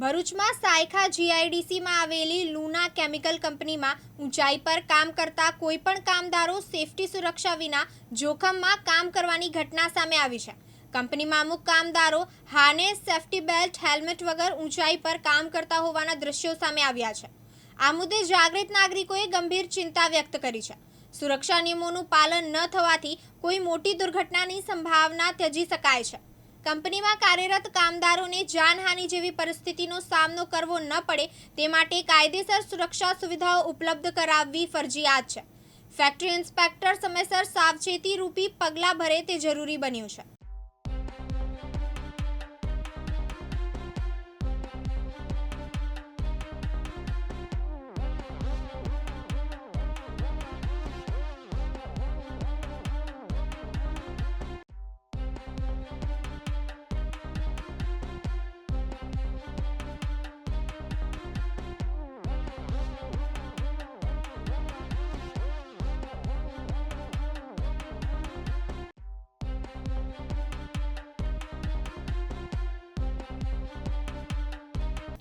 ભરૂચમાં સાયખા જીઆઈડીસીમાં આવેલી લુના કેમિકલ કંપનીમાં ઊંચાઈ પર કામ કરતા કોઈપણ કામદારો સેફટી સુરક્ષા વિના જોખમમાં કામ કરવાની ઘટના સામે આવી છે. કંપનીમાં અમુક કામદારો હાર્નેસ સેફટી બેલ્ટ, હેલ્મેટ વગર ઊંચાઈ પર કામ કરતા હોવાના દ્રશ્યો સામે આવ્યા છે. આ મુદ્દે જાગૃત નાગરિકોએ ગંભીર ચિંતા વ્યક્ત કરી છે. સુરક્ષા નિયમોનું પાલન ન થવાથી કોઈ મોટી દુર્ઘટનાની સંભાવના ત્યજી શકાય છે. કંપનીમાં કાર્યરત કામદારોને જાનહાનિ જેવી પરિસ્થિતિનો સામનો કરવો ન પડે તે માટે કાયદેસર સુરક્ષા સુવિધાઓ ઉપલબ્ધ કરાવવી ફરજિયાત છે. ફેક્ટરી ઇન્સ્પેક્ટર સમયસર સાવચેતી રૂપી પગલાં ભરે તે જરૂરી બન્યું છે.